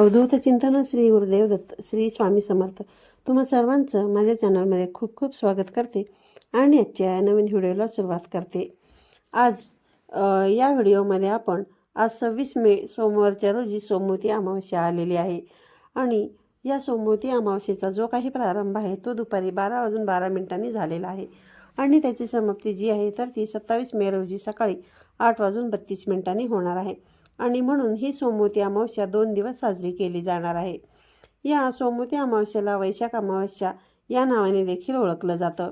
अवधूत चिंतन श्री गुरुदेव दत्त श्री स्वामी समर्थ. तुम्हा सर्वांचं माझ्या चॅनलमध्ये खूप खूप स्वागत करते आणि आजच्या नवीन व्हिडिओला सुरुवात करते. आज या व्हिडिओमध्ये आपण आज सव्वीस मे सोमवारच्या रोजी सोमवती अमावस्या आलेली आहे आणि या सोमवती अमावस्येचा जो काही प्रारंभ आहे तो दुपारी बारा वाजून बारा मिनिटांनी झालेला आहे आणि त्याची समाप्ती जी आहे तर ती सत्तावीस मे रोजी सकाळी आठ वाजून बत्तीस मिनिटांनी होणार आहे. आणि म्हणून ही सोमवती अमावस्या दोन दिवस साजरी केली जाणार आहे. या सोमवती अमावस्येला वैशाख अमावस्या या नावाने देखील ओळखलं जातं.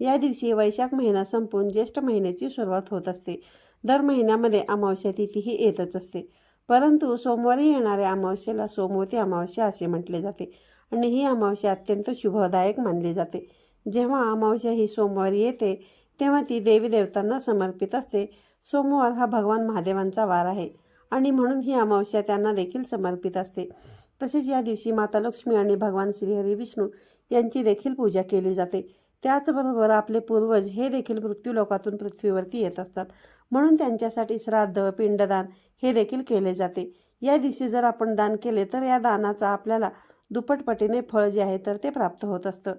या दिवशी वैशाख महिना संपून ज्येष्ठ महिन्याची सुरुवात होत असते. दर महिन्यामध्ये अमावस्या तिथी ही येतच असते. परंतु सोमवारी येणाऱ्या अमावस्येला सोमवती अमावस्या असे म्हटले जाते आणि ही अमावस्या अत्यंत शुभदायक मानली जाते. जेव्हा अमावस्या ही सोमवारी येते तेव्हा ती देवी देवतांना समर्पित असते. सोमवार हा भगवान महादेवांचा वार आहे. आणि म्हणून ही अमावस्या त्यांना देखील समर्पित असते. तसेच या दिवशी माता लक्ष्मी आणि भगवान श्रीहरी विष्णू यांची देखील पूजा केली जाते. त्याचबरोबर आपले पूर्वज हे देखील मृत्यूलोकातून पृथ्वीवरती येत असतात. म्हणून त्यांच्यासाठी श्राद्ध पिंडदान हे देखील केले जाते. या दिवशी जर आपण दान केले तर या दानाचा आपल्याला दुप्पटपटीने फळ जे आहे तर ते प्राप्त होत असतं.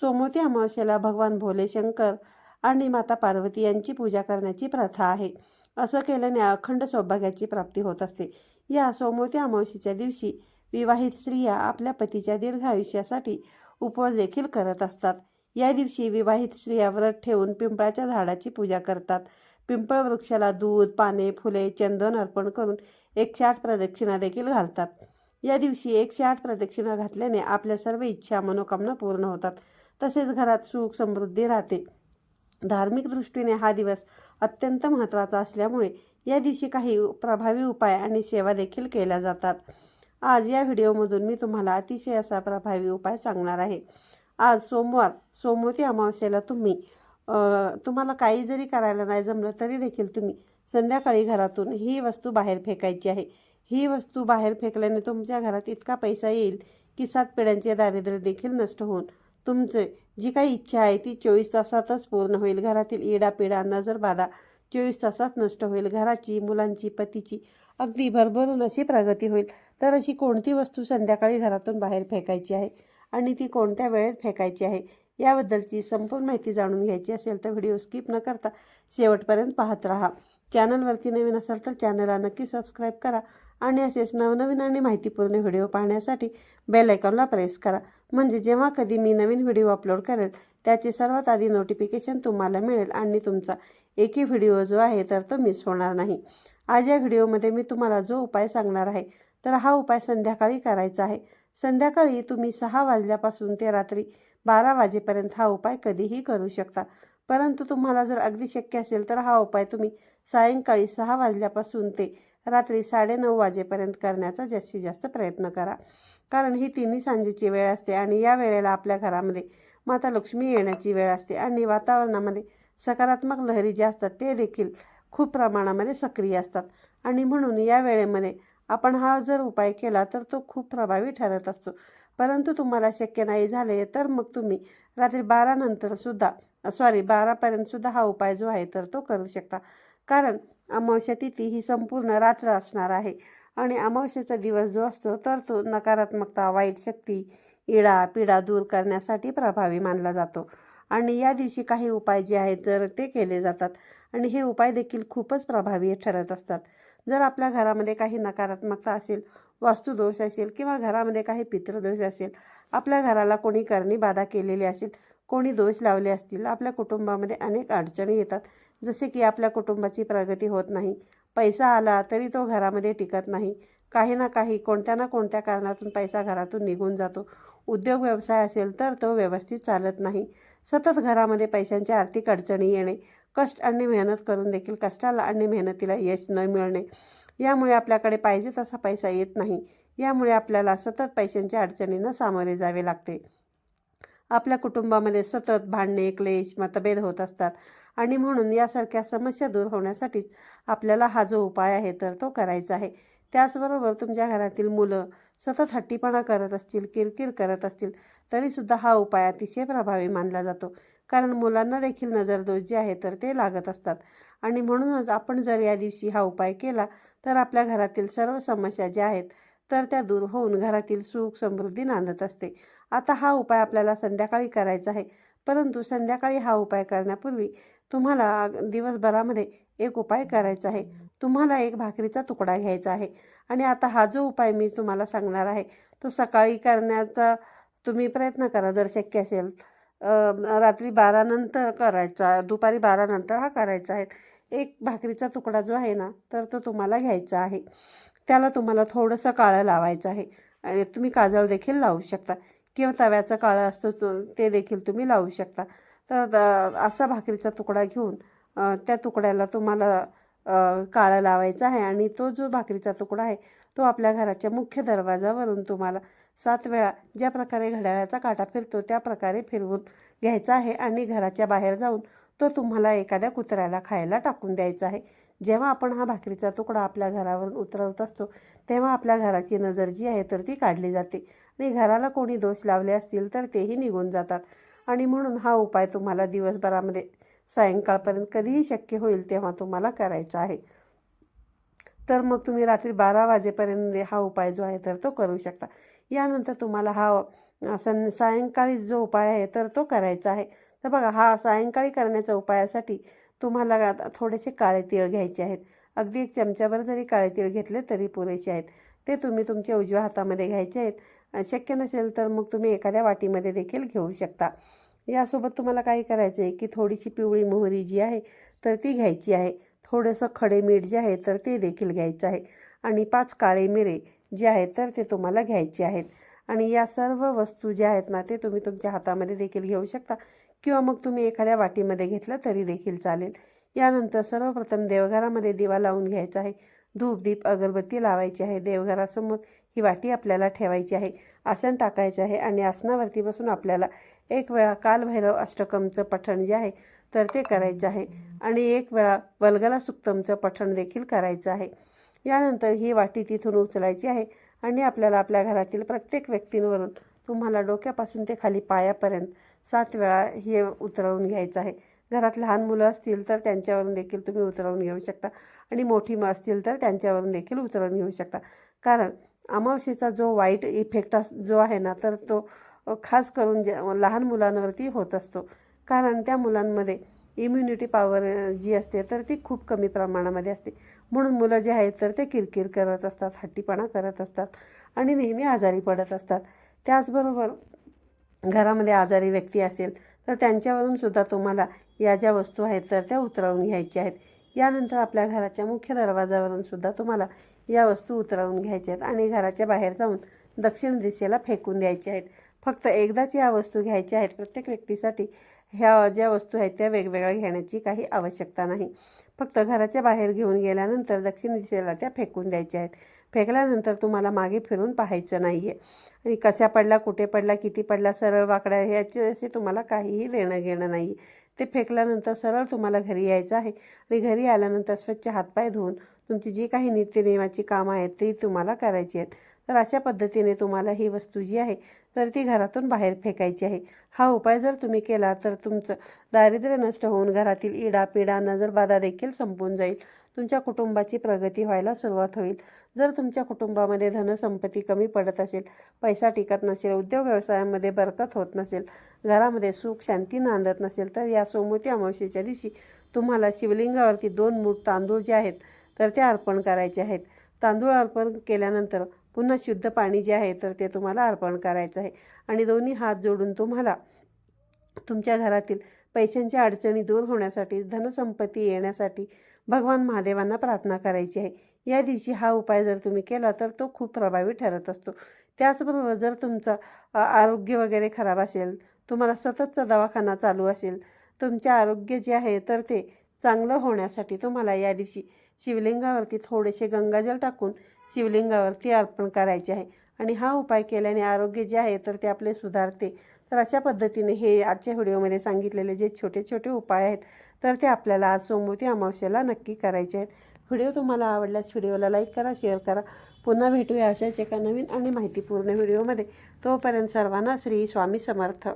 सोमवती अमावस्येला भगवान भोले शंकर आणि माता पार्वती यांची पूजा करण्याची प्रथा आहे. असं केल्याने अखंड सौभाग्याची प्राप्ती होत असते. या सोमवती अमावस्येच्या दिवशी विवाहित स्त्रिया आपल्या पतीच्या दीर्घ आयुष्यासाठी उपवास देखील करत असतात. या दिवशी विवाहित स्त्रिया व्रत ठेवून पिंपळाच्या झाडाची पूजा करतात. पिंपळ वृक्षाला दूध पाने फुले चंदन अर्पण करून एकशे आठ प्रदक्षिणा देखील घालतात. या दिवशी एकशे आठ प्रदक्षिणा घातल्याने आपल्या सर्व इच्छा मनोकामना पूर्ण होतात. तसेच घरात सुख समृद्धी राहते. धार्मिक दृष्टीने हा दिवस अत्यंत महत्त्वाचा असल्यामुळे या दिवशी काही प्रभावी उपाय आणि सेवा देखील केल्या जातात. आज या व्हिडिओमधून मी तुम्हाला अतिशय असा प्रभावी उपाय सांगणार आहे. आज सोमवार सोमवती अमावस्येला तुम्ही तुम्हाला काही जरी करायला नाही जमलं तरी देखील तुम्ही संध्याकाळी घरातून ही वस्तू बाहेर फेकायची आहे. ही वस्तू बाहेर फेकल्याने तुमच्या घरात इतका पैसा येईल की सात पिढ्यांचे दारिद्र्य देखील नष्ट होऊन तुमचे जी काही इच्छा आहे ती चोवीस तासातच पूर्ण होईल. घरातील इडापिडा नजरबाधा चोवीस तासात नष्ट होईल. घराची मुलांची पतीची अगदी भरभरून अशी प्रगती होईल. तर अशी कोणती वस्तू संध्याकाळी घरातून बाहेर फेकायची आहे आणि ती कोणत्या वेळेत फेकायची आहे याबद्दलची संपूर्ण माहिती जाणून घ्यायची असेल तर व्हिडिओ स्किप न करता शेवटपर्यंत पाहत राहा. चॅनलवरती नवीन असाल तर चॅनलला नक्की सबस्क्राईब करा. आणि असेच नवनवीन आणि माहितीपूर्ण व्हिडिओ पाहण्यासाठी बेल आयकॉनला प्रेस करा. म्हणजे जेव्हा कधी मी नवीन व्हिडिओ अपलोड करेल त्याचे सर्वात आधी नोटिफिकेशन तुम्हाला मिळेल आणि तुमचा एकही व्हिडिओ जो आहे तर तो मिस होणार नाही. आज या व्हिडिओमध्ये मी तुम्हाला जो उपाय सांगणार आहे तर हा उपाय संध्याकाळी करायचा आहे. संध्याकाळी तुम्ही सहा वाजल्यापासून ते रात्री बारा वाजेपर्यंत हा उपाय कधीही करू शकता. परंतु तुम्हाला जर अगदी शक्य असेल तर हा उपाय तुम्ही सायंकाळी सहा वाजल्यापासून ते रात्री साडेनऊ वाजेपर्यंत करण्याचा जास्तीत जास्त प्रयत्न करा. कारण ही तिन्ही सांजेची वेळ असते आणि या वेळेला आपल्या घरामध्ये माता लक्ष्मी येण्याची वेळ असते आणि वातावरणामध्ये सकारात्मक लहरी ज्या असतात ते देखील खूप प्रमाणामध्ये सक्रिय असतात. आणि म्हणून या वेळेमध्ये आपण हा जर उपाय केला तर तो खूप प्रभावी ठरत असतो. परंतु तुम्हाला शक्य नाही झाले तर मग तुम्ही रात्री बारानंतरसुद्धा सॉरी बारापर्यंतसुद्धा हा उपाय जो आहे तर तो करू शकता. कारण अमावस्या तिथी ही संपूर्ण रात्र असणार आहे. आणि अमावस्याचा दिवस जो असतो तर तो नकारात्मकता वाईट शक्ती इडा पिडा दूर करण्यासाठी प्रभावी मानला जातो. आणि या दिवशी काही उपाय जे आहेत तर ते केले जातात. आणि हे उपाय देखील खूपच प्रभावी ठरत असतात. जर आपल्या घरामध्ये काही नकारात्मकता असेल वास्तुदोष असेल किंवा घरामध्ये काही पितृदोष असेल आपल्या घराला कोणी करणी बाधा केलेली असेल कोणी दोष लावले असतील आपल्या कुटुंबामध्ये अनेक अडचणी येतात. जसे की आपल्या कुटुंबाची प्रगती होत नाही पैसा आला तरी तो घरामध्ये टिकत नाही. काही ना काही कोणत्या ना कोणत्या कारणातून पैसा घरातून निघून जातो. उद्योग व्यवसाय असेल तर तो व्यवस्थित चालत नाही. सतत घरामध्ये पैशांच्या आर्थिक अडचणी येणे कष्ट आणि मेहनत करून देखील कष्टाला आणि मेहनतीला यश न मिळणे यामुळे आपल्याकडे पाहिजे तसा पैसा येत नाही. यामुळे आपल्याला सतत पैशांच्या अडचणींना सामोरे जावे लागते. आपल्या कुटुंबामध्ये सतत भांडणे क्लेश मतभेद होत असतात. आणि म्हणून यासारख्या समस्या दूर होण्यासाठीच आपल्याला हा जो उपाय आहे तर तो करायचा आहे. त्याचबरोबर तुमच्या घरातील मुलं सतत हट्टीपणा करत असतील किरकिर करत असतील तरीसुद्धा हा उपाय अतिशय प्रभावी मानला जातो. कारण मुलांना देखील नजरदोष जे आहे तर ते लागत असतात. आणि म्हणूनच आपण जर या दिवशी हा उपाय केला तर आपल्या घरातील सर्व समस्या ज्या आहेत तर त्या दूर होऊन घरातील सुख समृद्धी नांदत असते. आता हा उपाय आपल्याला संध्याकाळी करायचा आहे. परंतु संध्याकाळी हा उपाय करण्यापूर्वी तुम्हाला दिवसभरामध्ये एक उपाय करायचा आहे. तुम्हाला एक भाकरीचा तुकडा घ्यायचा आहे. आणि आता हा जो उपाय मी तुम्हाला सांगणार आहे तो सकाळी करण्याचा तुम्ही प्रयत्न करा जर शक्य असेल. रात्री बारानंतर करायचा दुपारी बारानंतर हा करायचा आहे. एक भाकरीचा तुकडा जो आहे ना तर तो तुम्हाला घ्यायचा आहे. त्याला तुम्हाला थोडंसं काळं लावायचं आहे. आणि तुम्ही काजळ देखील लावू शकता. किंवा तव्याचं काळं असतं ते देखील तुम्ही लावू शकता. तर द- असा भाकरीचा तुकडा घेऊन त्या तुकड्याला तुम्हाला काळं लावायचं आहे आणि तो जो भाकरीचा तुकडा आहे तो आपल्या घराच्या मुख्य दरवाजावरून तुम्हाला सात वेळा ज्या प्रकारे घड्याळाचा काटा फिरतो त्या प्रकारे फिरवून घ्यायचा आहे आणि घराच्या बाहेर जाऊन तो तुम्हाला एखाद्या कुत्र्याला खायला टाकून द्यायचा आहे. जेव्हा आपण हा भाकरीचा तुकडा आपल्या घरावरून उतरवत असतो तेव्हा आपल्या घराची नजर जी आहे तर ती काढली जाते आणि घराला कोणी दोष लावले असतील तर तेही निघून जातात. आणि म्हणून हा उपाय तुम्हाला दिवसभरामध्ये सायंकाळपर्यंत कधीही शक्य होईल तेव्हा तुम्हाला करायचा आहे. तर मग तुम्ही रात्री बारा वाजेपर्यंत हा उपाय जो आहे तर तो करू शकता. यानंतर तुम्हाला हा सं सायंकाळी जो उपाय आहे तर तो करायचा आहे. तर बघा हा सायंकाळी करण्याच्या उपायासाठी तुम्हाला आता थोडेसे काळे तीळ घ्यायचे आहेत. अगदी एक चमच्याभर जरी काळे तीळ घेतले तरी पुरेसे आहेत. ते तुम्ही तुमच्या उजव्या हातामध्ये घ्यायचे आहेत. शक्य नसेल तर मग तुम्ही एखाद्या वाटीमध्ये देखील घेऊ शकता. यासोबत तुम्हाला काय करायचं आहे की थोडीशी पिवळी मोहरी जी आहे तर ती घ्यायची आहे. थोडंसं खडे मीठ जे आहे तर ते देखील घ्यायचं आहे. आणि पाच काळे मिरे जे आहेत तर ते तुम्हाला घ्यायचे आहेत. आणि या सर्व वस्तू ज्या आहेत ना ते तुम्ही तुमच्या हातामध्ये देखील घेऊ शकता. किंवा मग तुम्ही एखाद्या वाटीमध्ये घेतलं तरी देखील चालेल. यानंतर सर्वप्रथम देवघरामध्ये दिवा लावून घ्यायचा आहे. धूप दीप अगरबत्ती लावायची आहे देवघरासमोर. ही वाटी आपल्याला ठेवायची आहे. आसन टाकायचं आहे आणि आसनावरती बसून आपल्याला एक वेळा कालभैरव अष्टकमचं पठण जे आहे तर ते करायचं आहे. आणि एक वेळा वल्गला सुक्तमचं पठण देखील करायचं आहे. यानंतर ही वाटी तिथून उचलायची आहे आणि आपल्याला आपल्या घरातील प्रत्येक व्यक्तींवरून तुम्हाला डोक्यापासून ते खाली पायापर्यंत सात वेळा हे उतरवून घ्यायचं आहे. घरात लहान मुलं असतील तर त्यांच्यावरून देखील तुम्ही उतरवून घेऊ शकता आणि मोठी मग असतील तर त्यांच्यावरून देखील उतरवून घेऊ शकता. कारण अमावस्येचा जो वाईट इफेक्ट अस जो आहे ना तर तो खास करून ज्या लहान मुलांवरती होत असतो. कारण त्या मुलांमध्ये इम्युनिटी पॉवर जी असते तर ती खूप कमी प्रमाणामध्ये असते. म्हणून मुलं जे आहेत तर ते किरकिर करत असतात हट्टीपणा करत असतात आणि नेहमी आजारी पडत असतात. त्याचबरोबर घरामध्ये आजारी व्यक्ती असेल तर त्यांच्यावरून सुद्धा तुम्हाला या ज्या वस्तू आहेत तर त्या उतरवून घ्यायच्या आहेत. यानंतर आपल्या घराच्या मुख्य दरवाजावरून सुद्धा तुम्हाला या वस्तू उतरवून घ्यायच्या आहेत आणि घराच्या बाहेर जाऊन दक्षिण दिशेला फेकून द्यायच्या आहेत. फक्त एकदाच या वस्तू घ्यायच्या आहेत. प्रत्येक व्यक्तीसाठी ह्या ज्या वस्तू आहेत त्या वेगवेगळ्या घेण्याची काही आवश्यकता नाही. फक्त घराच्या बाहेर घेऊन गेल्यानंतर दक्षिण दिशेला त्या फेकून द्यायच्या आहेत. फेकल्यानंतर तुम्हाला मागे फिरून पाहायचं नाही आहे आणि कशा पडला कुठे पडला किती पडला सरळ वाकड्या ह्याचे असे तुम्हाला काहीही देणं घेणं नाही ते फेकल्यानंतर सरळ तुम्हाला घरी यायचं आहे. आणि घरी आल्यानंतर स्वच्छ हातपाय धुवून तुमची जी काही नित्यनेमाची कामं आहेत ती तुम्हाला करायची आहेत. तर अशा पद्धतीने तुम्हाला ही वस्तू जी आहे तर ती घरातून बाहेर फेकायची आहे. हा उपाय जर तुम्ही केला तर तुमचं दारिद्र्य नष्ट होऊन घरातील इडा पिडा नजरबाधा देखील संपून जाईल. तुमच्या कुटुंबाची प्रगती व्हायला सुरुवात होईल. जर तुमच्या कुटुंबामध्ये धनसंपत्ती कमी पडत असेल पैसा टिकत नसेल उद्योग व्यवसायामध्ये बरकत होत नसेल घरामध्ये सुख शांती नांदत नसेल तर या सोमवती अमावस्येच्या दिवशी तुम्हाला शिवलिंगावरती दोन मूठ तांदूळ जे आहेत तर ते अर्पण करायचे आहेत. तांदूळ अर्पण केल्यानंतर पुन्हा शुद्ध पाणी जे आहे तर ते तुम्हाला अर्पण करायचं आहे. आणि दोन्ही हात जोडून तुम्हाला तुमच्या घरातील पैशांच्या अडचणी दूर होण्यासाठी धनसंपत्ती येण्यासाठी भगवान महादेवांना प्रार्थना करायची आहे. या दिवशी हा उपाय जर तुम्ही केला तर तो खूप प्रभावी ठरत असतो. त्याचबरोबर जर तुमचं आरोग्य वगैरे खराब असेल तुम्हाला सततचा दवाखाना चालू असेल तुमचे आरोग्य जे आहे तर ते चांगलं होण्यासाठी तुम्हाला या दिवशी शिवलिंगावरती थोडेसे गंगाजल टाकून शिवलिंगावरती अर्पण करायचे आहे. आणि हा उपाय केल्याने आरोग्य जे आहे तर ते आपले सुधारते. तर अशा पद्धतीने हे आजच्या व्हिडिओमध्ये सांगितलेले जे छोटे छोटे उपाय आहेत तर ते आपल्याला आज सोमवती अमावस्येला नक्की करायचे आहेत. व्हिडिओ तुम्हाला आवडल्यास व्हिडिओला लाईक करा शेअर करा. पुन्हा भेटूया अशाच एका नवीन आणि माहितीपूर्ण व्हिडिओमध्ये. तोपर्यंत सर्वांना श्री स्वामी समर्थ.